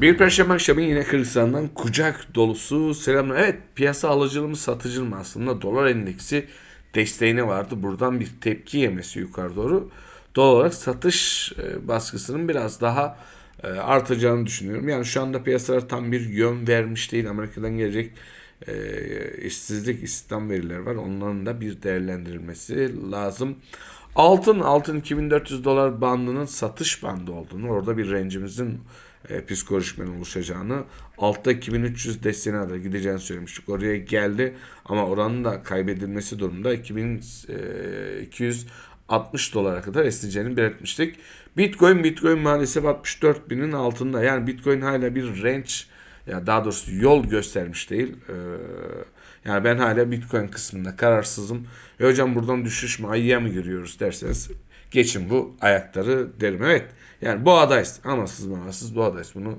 Bir perşembe akşamı yine Kırgızistan'dan kucak dolusu selamlar. Evet piyasa alıcılı mı satıcılı mı aslında dolar endeksi desteğine vardı. Buradan bir tepki yemesi yukarı doğru. Doğal olarak satış e, baskısının biraz daha e, artacağını düşünüyorum. Yani şu anda piyasalar tam bir yön vermiş değil. Amerika'dan gelecek e, işsizlik, istihdam verileri var. Onların da bir değerlendirilmesi lazım. Altın, altın 2400 dolar bandının satış bandı olduğunu, orada bir rencimizin e, psikolojikmen oluşacağını, altta 2300 desteğine kadar gideceğini söylemiştik. Oraya geldi ama oranın da kaybedilmesi durumunda 2260 dolara kadar esneyeceğini belirtmiştik. Bitcoin, Bitcoin maalesef 64 binin altında. Yani Bitcoin hala bir range ya daha doğrusu yol göstermiş değil. Ee, yani ben hala Bitcoin kısmında kararsızım. E hocam buradan düşüş mü ayıya mı giriyoruz derseniz geçin bu ayakları derim. Evet yani bu adayız amasız mamasız bu adayız. Bunu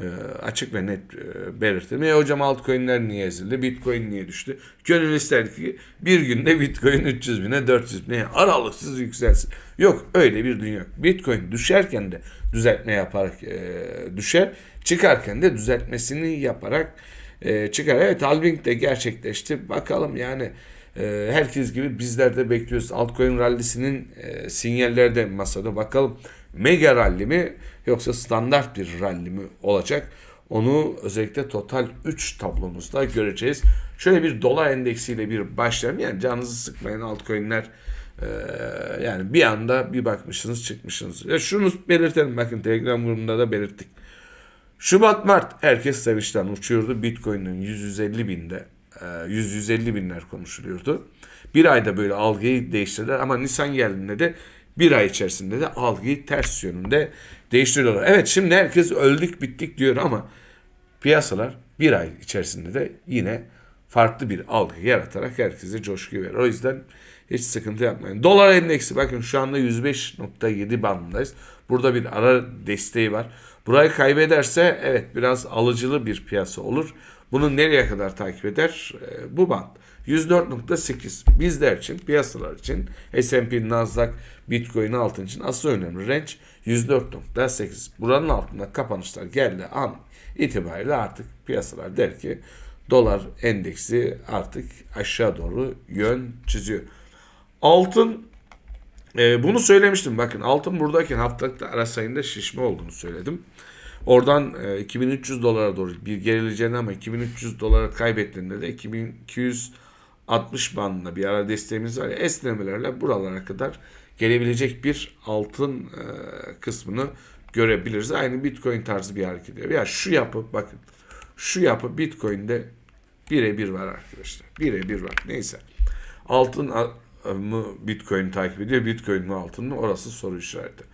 e, açık ve net e, belirttim. E hocam altcoin'ler niye ezildi? Bitcoin niye düştü? Gönül ister ki bir günde Bitcoin 300 bine 400 bine aralıksız yükselsin. Yok öyle bir dünya. Bitcoin düşerken de düzeltme yaparak e, düşer. Çıkarken de düzeltmesini yaparak e, çıkar. Evet halving de gerçekleşti. Bakalım yani e, herkes gibi bizler de bekliyoruz. Altcoin rallisinin e, sinyalleri de masada. Bakalım mega rally mi yoksa standart bir rally mi olacak? Onu özellikle total 3 tablomuzda göreceğiz. Şöyle bir dolar endeksiyle bir başlayalım. Yani canınızı sıkmayın altcoin'ler ee, yani bir anda bir bakmışsınız çıkmışsınız. Ya şunu belirtelim bakın Telegram grubunda da belirttik. Şubat Mart herkes sevinçten uçuyordu. Bitcoin'in 150 binde 100-150 binler konuşuluyordu. Bir ayda böyle algıyı değiştirdiler ama Nisan geldiğinde de bir ay içerisinde de algıyı ters yönünde değiştiriyorlar. Evet şimdi herkes öldük bittik diyor ama piyasalar bir ay içerisinde de yine farklı bir algı yaratarak herkese coşku verir. O yüzden hiç sıkıntı yapmayın. Dolar endeksi bakın şu anda 105.7 bandındayız. Burada bir ara desteği var. Burayı kaybederse evet biraz alıcılı bir piyasa olur. Bunu nereye kadar takip eder? E, bu band. 104.8 bizler için, piyasalar için, S&P, Nasdaq, Bitcoin altın için asıl önemli range 104.8. Buranın altında kapanışlar geldi an itibariyle artık piyasalar der ki dolar endeksi artık aşağı doğru yön çiziyor. Altın e, bunu söylemiştim bakın altın buradayken haftalıkta ara sayında şişme olduğunu söyledim. Oradan e, 2300 dolara doğru bir gerileceğini ama 2300 dolara kaybettiğinde de 2260 bandında bir ara desteğimiz var. Ya, esnemelerle buralara kadar gelebilecek bir altın e, kısmını görebiliriz. Aynı Bitcoin tarzı bir hareket. Ya şu yapı bakın şu yapı Bitcoin'de birebir var arkadaşlar. Birebir var. Neyse. Altın mı Bitcoin takip ediyor, Bitcoin mi altın mı orası soru işareti.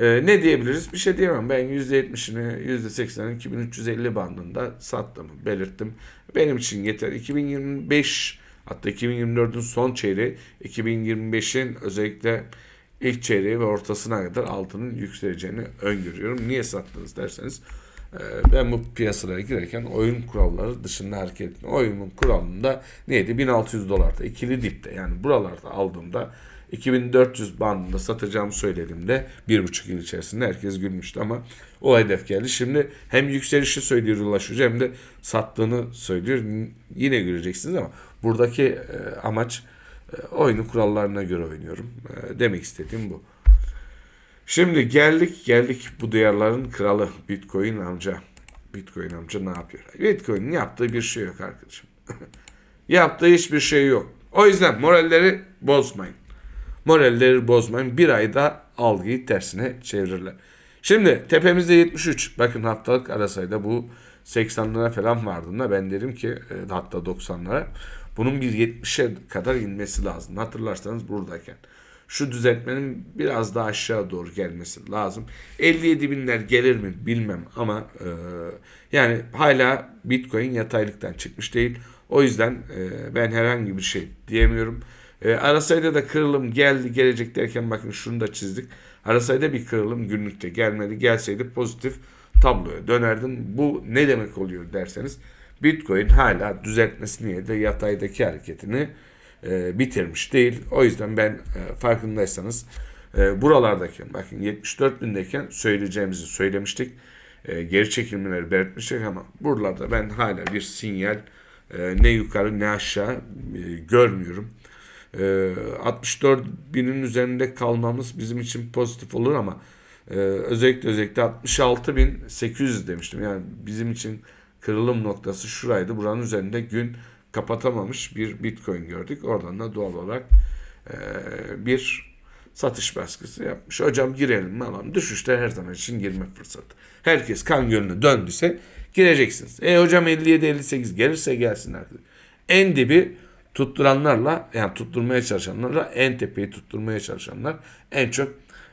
Ee, ne diyebiliriz? Bir şey diyemem. Ben %70'ini, %80'ini 2350 bandında sattım, belirttim. Benim için yeter. 2025 hatta 2024'ün son çeyreği, 2025'in özellikle ilk çeyreği ve ortasına kadar altının yükseleceğini öngörüyorum. Niye sattınız derseniz ee, ben bu piyasalara girerken oyun kuralları dışında hareket ettim. Oyunun kuralında neydi? 1600 dolarda ikili dipte yani buralarda aldığımda 2400 bandında satacağımı söylediğimde bir buçuk yıl içerisinde herkes gülmüştü ama o hedef geldi. Şimdi hem yükselişi söylüyor Ulaş Hoca hem de sattığını söylüyor. Yine göreceksiniz ama buradaki e, amaç e, oyunun kurallarına göre oynuyorum. E, demek istediğim bu. Şimdi geldik geldik bu değerlerin kralı Bitcoin amca. Bitcoin amca ne yapıyor? Bitcoin'in yaptığı bir şey yok arkadaşım. yaptığı hiçbir şey yok. O yüzden moralleri bozmayın. Moralleri bozmayın. Bir ayda algıyı tersine çevirirler. Şimdi tepemizde 73. Bakın haftalık arasayda bu 80'lara falan vardığında ben dedim ki e, hatta 90'lara bunun bir 70'e kadar inmesi lazım. Hatırlarsanız buradayken şu düzeltmenin biraz daha aşağı doğru gelmesi lazım. 57 binler gelir mi bilmem ama e, yani hala Bitcoin yataylıktan çıkmış değil. O yüzden e, ben herhangi bir şey diyemiyorum. E, arasayda da kırılım geldi gelecek derken bakın şunu da çizdik. Arasayda bir kırılım günlükte gelmedi. Gelseydi pozitif tabloya dönerdim. Bu ne demek oluyor derseniz Bitcoin hala düzeltmesini de yataydaki hareketini e, bitirmiş değil. O yüzden ben e, farkındaysanız e, buralardayken bakın 74 bindeyken söyleyeceğimizi söylemiştik. e, geri çekilmeleri belirtmiştik ama buralarda ben hala bir sinyal e, ne yukarı ne aşağı e, görmüyorum. E, 64 binin üzerinde kalmamız bizim için pozitif olur ama e, özellikle özellikle 66.800 demiştim. Yani bizim için kırılım noktası şuraydı. Buranın üzerinde gün kapatamamış bir Bitcoin gördük. Oradan da doğal olarak e, bir satış baskısı yapmış. Hocam girelim mi alalım. Düşüşte her zaman için girme fırsatı. Herkes kan gölüne döndüyse gireceksiniz. E hocam 57-58 gelirse gelsin arkadaşlar. En dibi tutturanlarla yani tutturmaya çalışanlarla en tepeyi tutturmaya çalışanlar en çok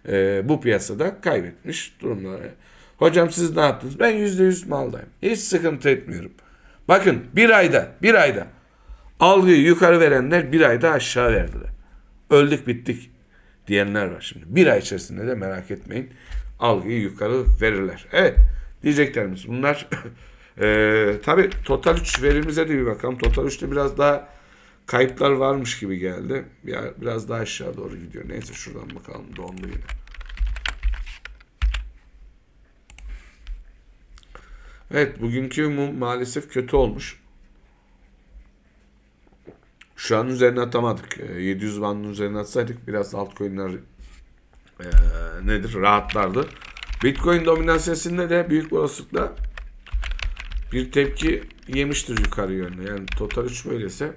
e, bu piyasada kaybetmiş durumları. Hocam siz ne yaptınız? Ben %100 maldayım. Hiç sıkıntı etmiyorum. Bakın bir ayda bir ayda algıyı yukarı verenler bir ayda aşağı verdiler. Öldük bittik diyenler var şimdi. Bir ay içerisinde de merak etmeyin algıyı yukarı verirler. Evet diyeceklerimiz bunlar. Ee, tabii Total 3 verimize de bir bakalım. Total 3'te biraz daha kayıplar varmış gibi geldi. Biraz daha aşağı doğru gidiyor. Neyse şuradan bakalım dondu yine. Evet bugünkü mum maalesef kötü olmuş. Şu an üzerine atamadık. Ee, 700 bandın üzerine atsaydık biraz altcoin'ler ee, nedir rahatlardı. Bitcoin dominansiyesinde de büyük olasılıkla bir tepki yemiştir yukarı yönde. Yani total 3 böyleyse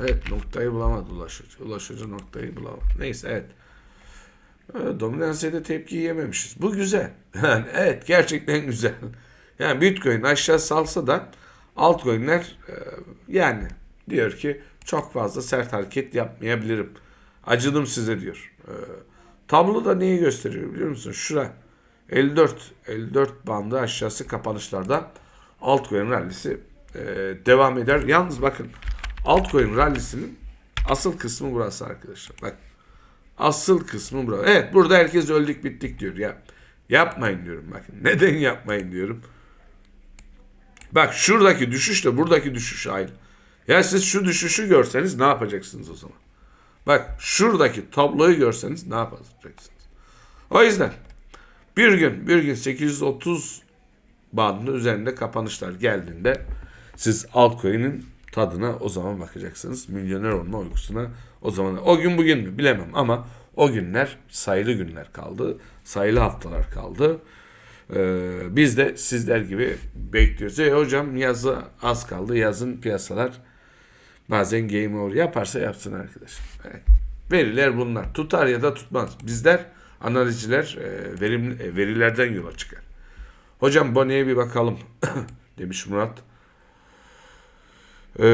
evet noktayı bulamadı ulaşıcı. Ulaşıcı noktayı bulamadı. Neyse evet. Ee, Dominansiyede tepki yememişiz. Bu güzel. Yani evet gerçekten güzel. Yani Bitcoin aşağı salsa da altcoin'ler e, yani diyor ki çok fazla sert hareket yapmayabilirim. Acıdım size diyor. E, tablo da neyi gösteriyor biliyor musun? Şura 54 54 bandı aşağısı kapanışlarda altcoin rallisi e, devam eder. Yalnız bakın altcoin rallisinin asıl kısmı burası arkadaşlar. Bak asıl kısmı burası. Evet burada herkes öldük bittik diyor ya. Yapmayın diyorum bakın. Neden yapmayın diyorum. Bak şuradaki düşüşle buradaki düşüş aynı. Ya siz şu düşüşü görseniz ne yapacaksınız o zaman? Bak şuradaki tabloyu görseniz ne yapacaksınız? O yüzden bir gün bir gün 830 bandının üzerinde kapanışlar geldiğinde siz altcoin'in tadına o zaman bakacaksınız. Milyoner olma uykusuna o zaman o gün bugün mü bilemem ama o günler sayılı günler kaldı. Sayılı haftalar kaldı. Ee, biz de sizler gibi bekliyoruz. E hocam yazı az kaldı. Yazın piyasalar bazen game over yaparsa yapsın arkadaşlar. Veriler bunlar. Tutar ya da tutmaz. Bizler analizciler e, verim, e, verilerden yola çıkar. Hocam Bonnie'ye bir bakalım demiş Murat. Ee,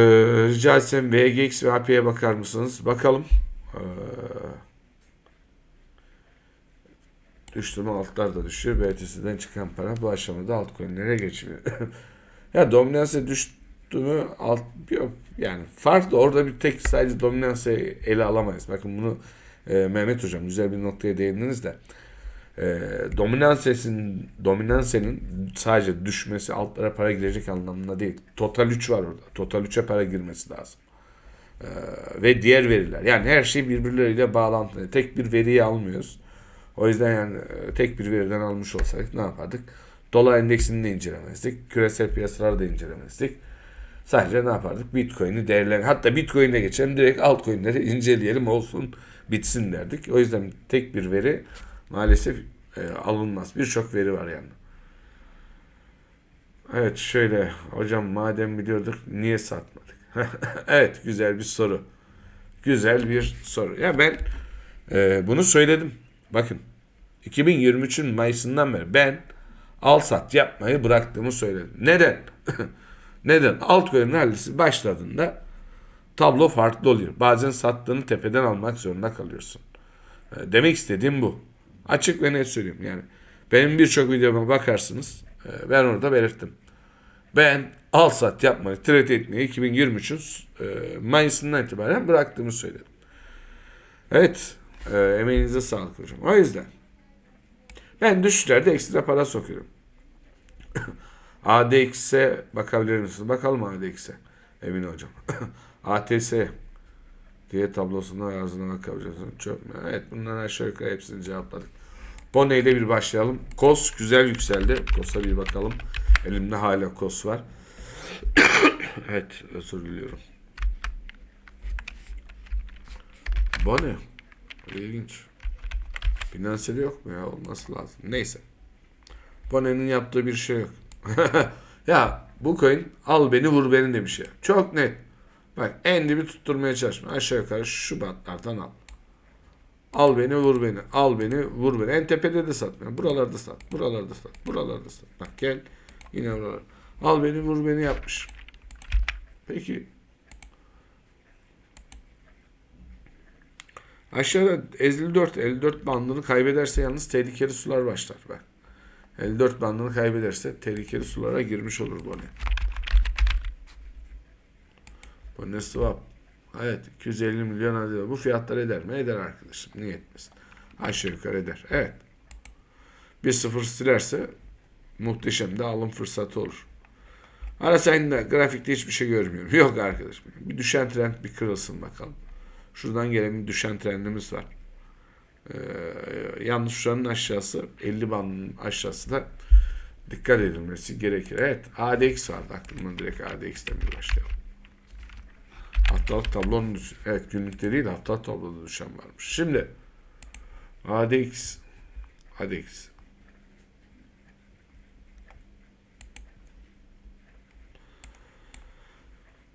rica etsem VGX ve AP'ye bakar mısınız? Bakalım. Ee, düştü mü altlar da düşüyor. BTC'den çıkan para bu aşamada altcoin'lere geçmiyor. ya dominansı düştü mü alt yok. Yani farklı orada bir tek sadece dominansı ele alamayız. Bakın bunu e, Mehmet hocam güzel bir noktaya değindiniz de e, dominansesin dominansenin sadece düşmesi altlara para girecek anlamında değil. Total 3 var orada. Total 3'e para girmesi lazım. E, ve diğer veriler. Yani her şey birbirleriyle bağlantılı. Tek bir veriyi almıyoruz. O yüzden yani e, tek bir veriden almış olsaydık ne yapardık? Dolar endeksini de incelemezdik. Küresel piyasaları da incelemezdik. Sadece ne yapardık? Bitcoin'i değerlen hatta Bitcoin'e geçelim direkt altcoin'leri inceleyelim olsun bitsin derdik. O yüzden tek bir veri maalesef e, alınmaz. Birçok veri var yani. Evet şöyle hocam madem biliyorduk niye satmadık? evet güzel bir soru. Güzel bir soru. Ya ben e, bunu söyledim. Bakın 2023'ün Mayıs'ından beri ben al sat yapmayı bıraktığımı söyledim. Neden? Neden? Altcoin rallisi başladığında tablo farklı oluyor. Bazen sattığını tepeden almak zorunda kalıyorsun. E, demek istediğim bu. Açık ve net söyleyeyim yani. Benim birçok videoma bakarsınız. e, Ben orada belirttim. Ben al sat yapmayı, trade etmeyi 2023'ün e, Mayıs'ından itibaren bıraktığımı söyledim. Evet. E, emeğinize sağlık hocam. O yüzden ben düşüşlerde ekstra para sokuyorum. ADX'e bakabilir misiniz? Bakalım ADX'e. Emin hocam. ATS diye tablosuna ağzına bakabilirsiniz. Çok Evet bunların aşağı yukarı hepsini cevapladık. Bone ile bir başlayalım. Kos güzel yükseldi. Kos'a bir bakalım. Elimde hala Kos var. evet özür diliyorum. Bone. İlginç. Finansiyeli yok mu ya? Olması lazım. Neyse. Bone'nin yaptığı bir şey yok. ya bu coin al beni vur beni demiş ya. Çok net. Bak en dibi tutturmaya çalışma. Aşağı yukarı şu bantlardan al. Al beni vur beni. Al beni vur beni. En tepede de satma. Buralarda sat. Buralarda sat. Buralarda sat. Bak gel. Yine buralar. Al beni vur beni yapmış. Peki. Aşağıda 54 54 bandını kaybederse yalnız tehlikeli sular başlar bak. 54 bandını kaybederse tehlikeli sulara girmiş olur Bone. Bone swap. Evet 250 milyon hadi. Bu fiyatlar eder mi? Eder arkadaşım. Niye etmez? Aşağı yukarı eder. Evet. 1-0 silerse muhteşem de alım fırsatı olur. Ara sayında grafikte hiçbir şey görmüyorum. Yok arkadaşım. Bir düşen trend bir kırılsın bakalım. Şuradan gelen bir düşen trendimiz var. Ee, yalnız şuranın aşağısı 50 bandının aşağısı da dikkat edilmesi gerekir. Evet ADX vardı aklımdan direkt ADX'ten bir başlayalım. Haftalık tablonun evet günlükte değil haftalık tabloda düşen varmış. Şimdi ADX ADX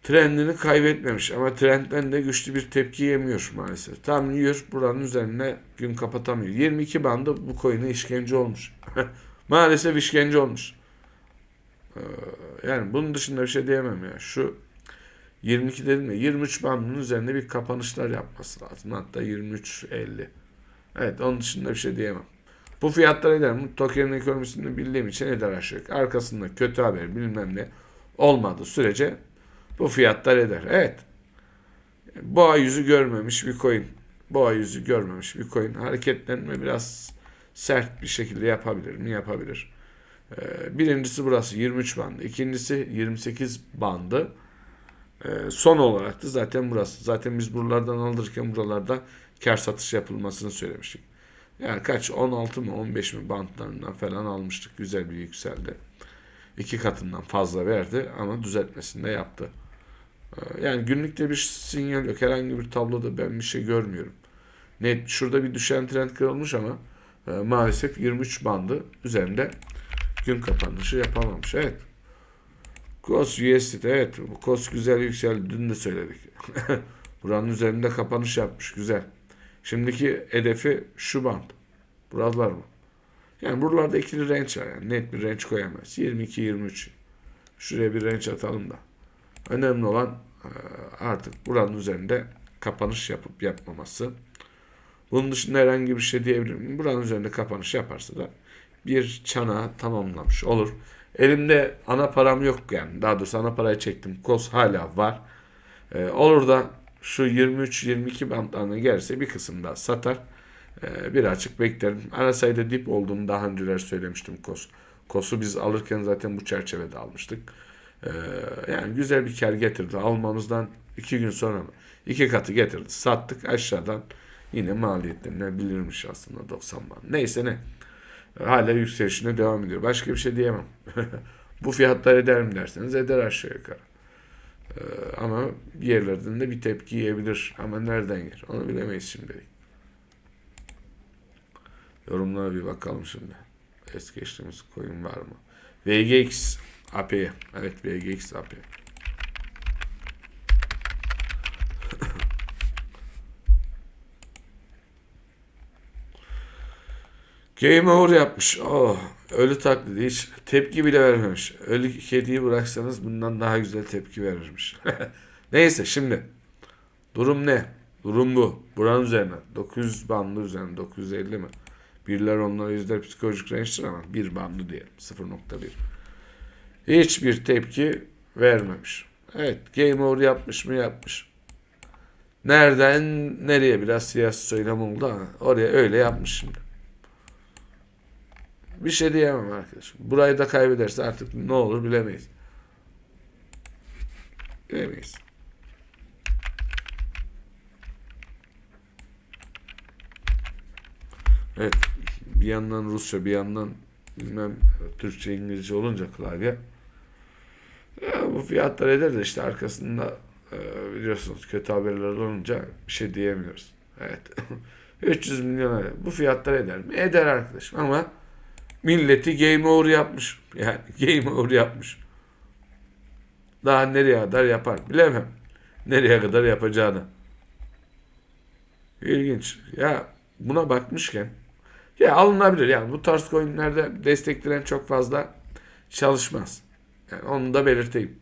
trendini kaybetmemiş ama trendden de güçlü bir tepki yemiyor maalesef. Tam yiyor buranın üzerine gün kapatamıyor. 22 bandı bu coin'e işkence olmuş. maalesef işkence olmuş. Ee, yani bunun dışında bir şey diyemem ya. Şu 22 dedim ya 23 bandının üzerinde bir kapanışlar yapması lazım. Hatta 23.50. Evet onun dışında bir şey diyemem. Bu fiyatlar eder mi? Tokyo'nun ekonomisini bildiğim için eder aşağı. Arkasında kötü haber bilmem ne olmadığı sürece bu fiyatlar eder. Evet. Boğa yüzü görmemiş bir coin. Boğa yüzü görmemiş bir coin. Hareketlenme biraz sert bir şekilde yapabilir mi? Yapabilir. Ee, birincisi burası 23 bandı. İkincisi 28 bandı. Ee, son olarak da zaten burası. Zaten biz buralardan alırken buralarda kar satış yapılmasını söylemiştik. Yani kaç 16 mı 15 mi bantlarından falan almıştık. Güzel bir yükseldi. İki katından fazla verdi ama düzeltmesini de yaptı. Ee, Yani günlükte bir sinyal yok. Herhangi bir tabloda ben bir şey görmüyorum. Net şurada bir düşen trend kırılmış ama e, maalesef 23 bandı üzerinde gün kapanışı yapamamış. Evet. Kos USDT evet. Kos güzel yükseldi. Dün de söyledik. Buranın üzerinde kapanış yapmış. Güzel. Şimdiki hedefi şu band. Buralar mı? Yani buralarda ikili range var. Yani net bir range koyamaz. 22-23. Şuraya bir range atalım da. Önemli olan e, artık buranın üzerinde kapanış yapıp yapmaması. Bunun dışında herhangi bir şey diyebilir miyim? Buranın üzerinde kapanış yaparsa da bir çanağı tamamlamış olur. Elimde ana param yok yani. Daha doğrusu ana parayı çektim. Kos hala var. E, olur da şu 23-22 bantlarına gelirse bir kısım daha satar. E, bir açık beklerim. Ara sayıda dip olduğunu daha önceler söylemiştim Kos. Kos'u biz alırken zaten bu çerçevede almıştık. Ee, yani güzel bir kar getirdi. Almamızdan iki gün sonra mı? iki katı getirdi. Sattık aşağıdan yine maliyetlerine bilirmiş aslında 90 ban. Neyse ne. Hala yükselişine devam ediyor. Başka bir şey diyemem. Bu fiyatlar eder mi derseniz eder aşağı yukarı. Ee, ama yerlerden de bir tepki yiyebilir. Ama nereden yer? Onu bilemeyiz şimdilik. Yorumlara bir bakalım şimdi. Es geçtiğimiz coin var mı? VGX AP'ye. Evet VGX AP. Game over yapmış. Oh, ölü taklidi hiç tepki bile vermemiş. Ölü kediyi bıraksanız bundan daha güzel tepki verirmiş. Neyse şimdi durum ne? Durum bu. Buranın üzerine 900 bandı üzerine 950 mi? Birler onlara yüzler psikolojik range'dir ama bir bandı diyelim 0.1. Hiçbir tepki vermemiş. Evet game over yapmış mı yapmış. Nereden nereye biraz siyasi söylem oldu ama oraya öyle yapmış şimdi. Bir şey diyemem arkadaşım. Burayı da kaybederse artık ne olur bilemeyiz. Bilemeyiz. Evet. bir yandan Rusça bir yandan bilmem Türkçe İngilizce olunca klavye ya bu fiyatlar eder de işte arkasında e, biliyorsunuz kötü haberler olunca bir şey diyemiyoruz. Evet. 300 milyon. Bu fiyatlar eder mi? Eder arkadaşım ama milleti game over yapmış. Yani game over yapmış. Daha nereye kadar yapar bilemem. Nereye kadar yapacağını. İlginç. Ya buna bakmışken ya alınabilir yani bu tarz coinlerde destekleyen çok fazla çalışmaz. Yani onu da belirteyim.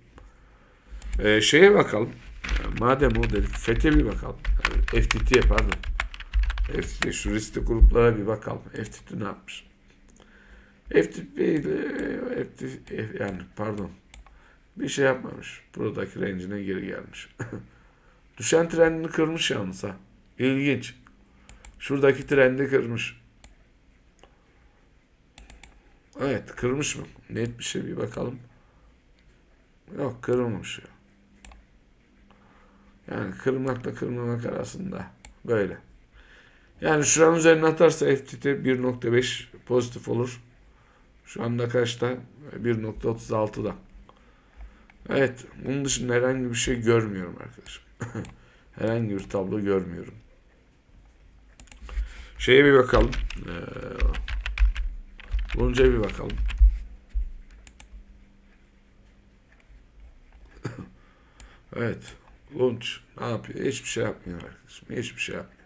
Ee, şeye bakalım. Madem o dedik FET'e bir bakalım. Yani FTT'ye pardon. FTT şu riskli gruplara bir bakalım. FTT ne yapmış? FTP ile FTP yani pardon. Bir şey yapmamış. Buradaki range'ine geri gelmiş. Düşen trendini kırmış yalnız ha. İlginç. Şuradaki trendi kırmış. Evet kırmış mı? Net bir şey bir bakalım. Yok kırılmamış ya. Yani kırmakla kırmamak arasında böyle. Yani şuranın üzerine atarsa FTT 1.5 pozitif olur. Şu anda kaçta? 1.36'da. Evet. Bunun dışında herhangi bir şey görmüyorum arkadaşım. herhangi bir tablo görmüyorum. Şeye bir bakalım. Ee, Lunca bir bakalım. evet. Lunch ne yapıyor? Hiçbir şey yapmıyor arkadaşım. Hiçbir şey yapmıyor.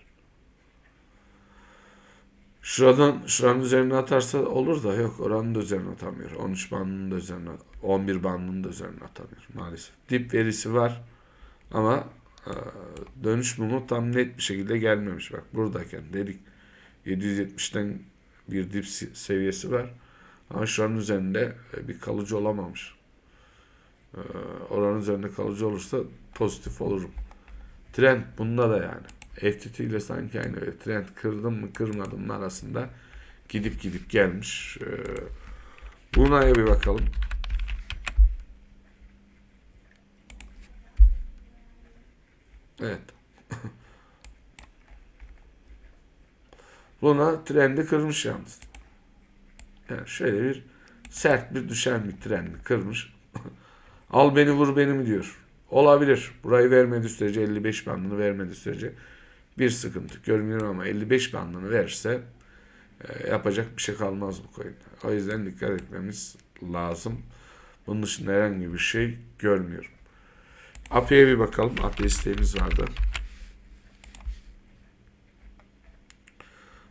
Şuradan şuranın üzerine atarsa olur da yok oranın da üzerine atamıyor. 13 bandının da üzerine 11 bandının da üzerine atamıyor maalesef. Dip verisi var ama e, dönüş mumu tam net bir şekilde gelmemiş. Bak buradayken dedik 770'ten bir dip se- seviyesi var. Ama şuranın üzerinde e, bir kalıcı olamamış. E, oranın üzerinde kalıcı olursa pozitif olurum. Trend bunda da yani. FTT ile sanki aynı öyle trend kırdım mı kırmadım mı arasında gidip gidip gelmiş. Ee, Luna'ya bir bakalım. Evet. Luna trendi kırmış yalnız. Yani şöyle bir sert bir düşen bir trendi kırmış. Al beni vur beni mi diyor. Olabilir. Burayı vermediği sürece 55 bandını vermediği sürece bir sıkıntı görmüyorum ama 55 bandını verirse e, yapacak bir şey kalmaz bu coin'de. O yüzden dikkat etmemiz lazım. Bunun dışında herhangi bir şey görmüyorum. API'ye bir bakalım. API isteğimiz vardı.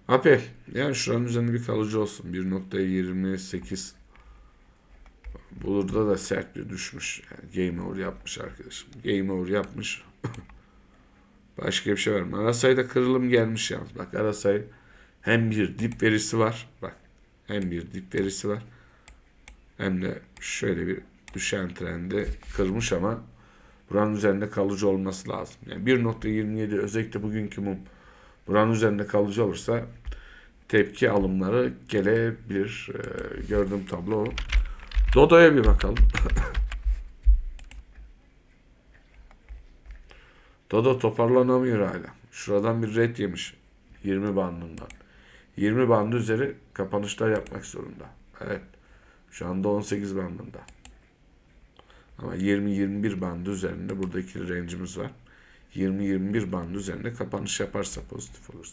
API yani şuranın üzerinde bir kalıcı olsun. 1.28 Burada da sert bir düşmüş. Yani game over yapmış arkadaşım. Game over yapmış. Başka bir şey var mı? Arasay'da kırılım gelmiş yalnız. Bak Arasay hem bir dip verisi var. Bak hem bir dip verisi var. Hem de şöyle bir düşen trendi kırmış ama buranın üzerinde kalıcı olması lazım. Yani 1.27 özellikle bugünkü mum buranın üzerinde kalıcı olursa tepki alımları gelebilir. Ee, gördüğüm tablo. Dodo'ya bir bakalım. Dodo toparlanamıyor hala. Şuradan bir red yemiş. 20 bandından. 20 bandı üzeri kapanışlar yapmak zorunda. Evet. Şu anda 18 bandında. Ama 20-21 bandı üzerinde buradaki range'imiz var. 20-21 bandı üzerinde kapanış yaparsa pozitif olur.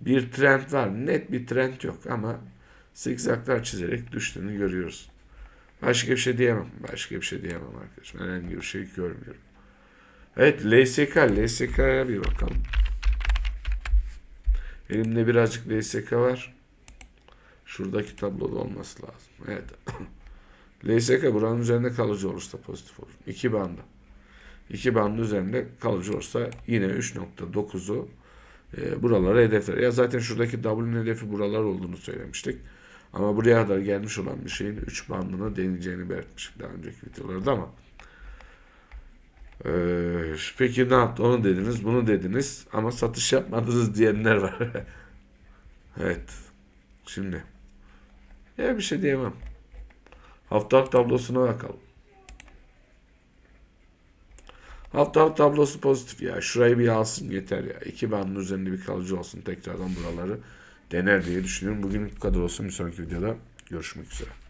Bir trend var. Net bir trend yok ama zigzaglar çizerek düştüğünü görüyoruz. Başka bir şey diyemem. Başka bir şey diyemem arkadaşım. Herhangi bir şey görmüyorum. Evet LSK. LSK'ya bir bakalım. Elimde birazcık LSK var. Şuradaki tabloda olması lazım. Evet. LSK buranın üzerinde kalıcı olursa pozitif olur. 2 bandı. 2 bandı üzerinde kalıcı olursa yine 3.9'u e, buralara hedefler. Ya zaten şuradaki W'nin hedefi buralar olduğunu söylemiştik. Ama buraya kadar gelmiş olan bir şeyin 3 bandını deneyeceğini belirtmiştik daha önceki videolarda ama ee, peki ne yaptı? Onu dediniz, bunu dediniz ama satış yapmadınız diyenler var. evet. Şimdi. Ya bir şey diyemem. Haftalık tablosuna bakalım. Haftalık tablosu pozitif ya. Şurayı bir alsın yeter ya. İki bandın üzerinde bir kalıcı olsun tekrardan buraları dener diye düşünüyorum. Bugün bu kadar olsun. Bir sonraki videoda görüşmek üzere.